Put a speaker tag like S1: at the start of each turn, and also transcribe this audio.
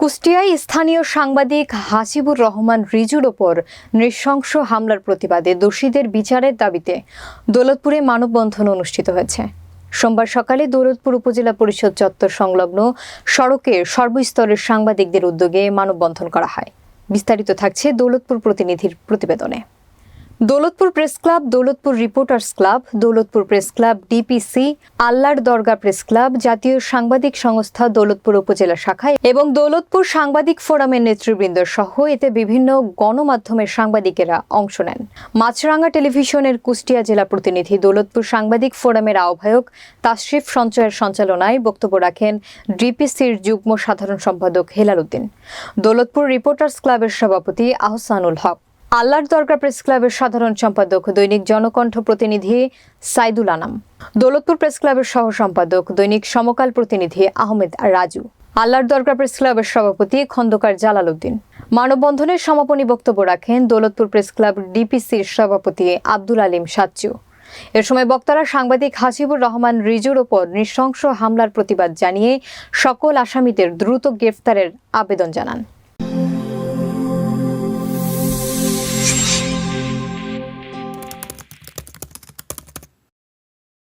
S1: কুষ্টিয়ায় স্থানীয় সাংবাদিক হাসিবুর রহমান রিজুর ওপর নৃশংস হামলার প্রতিবাদে দোষীদের বিচারের দাবিতে দৌলতপুরে মানববন্ধন অনুষ্ঠিত হয়েছে। সোমবার সকালে দৌলতপুর উপজেলা পরিষদ চত্বর সংলগ্ন সড়কে সর্বস্তরের সাংবাদিকদের উদ্যোগে মানববন্ধন করা হয়। বিস্তারিত থাকছে দৌলতপুর প্রতিনিধির প্রতিবেদনে। Daulatpur press club, Daulatpur reporters club, Daulatpur press club, DPC, আল্লার দরগা প্রেস ক্লাব, জাতীয় সাংবাদিক সংস্থা দৌলতপুর উপজেলা শাখায় এবং দৌলতপুর সাংবাদিক ফোরামের নেতৃবৃন্দ সহ এতে বিভিন্ন গণমাধ্যমের সাংবাদিকেরা অংশ নেন। মাছরাঙ্গা টেলিভিশনের কুষ্টিয়া জেলা প্রতিনিধি, দৌলতপুর সাংবাদিক ফোরামের আহ্বায়ক তাশরিফ সঞ্চয়ের সঞ্চালনায় বক্তব্য রাখেন ডিপিসির যুগ্ম সাধারণ সম্পাদক হেলাল উদ্দিন। দৌলতপুর রিপোর্টার্স ক্লাবের সভাপতি আহসানুল হক। আল্লাহর দরগা প্রেস ক্লাবের সাধারণ সম্পাদক, দৈনিক জনকণ্ঠ প্রতিনিধি সাইদুল আনাম, দৌলতপুর প্রেস ক্লাবের সহ সম্পাদক, দৈনিক সমকাল প্রতিনিধি আহমেদ রাজু, আল্লাহর দরগা প্রেস ক্লাবের সভাপতি খন্দকার জালাল উদ্দিন। মানববন্ধনের সমাপনী বক্তব্য রাখেন দৌলতপুর প্রেস ক্লাব ডিপিসির সভাপতি আব্দুল আলিম সাচ্চু। এ সময় বক্তারা সাংবাদিক হাসিবুর রহমান, রিজুর ওপর নৃশংস হামলার প্রতিবাদ জানিয়ে সকল আসামিদের দ্রুত গ্রেফতারের আবেদন জানান।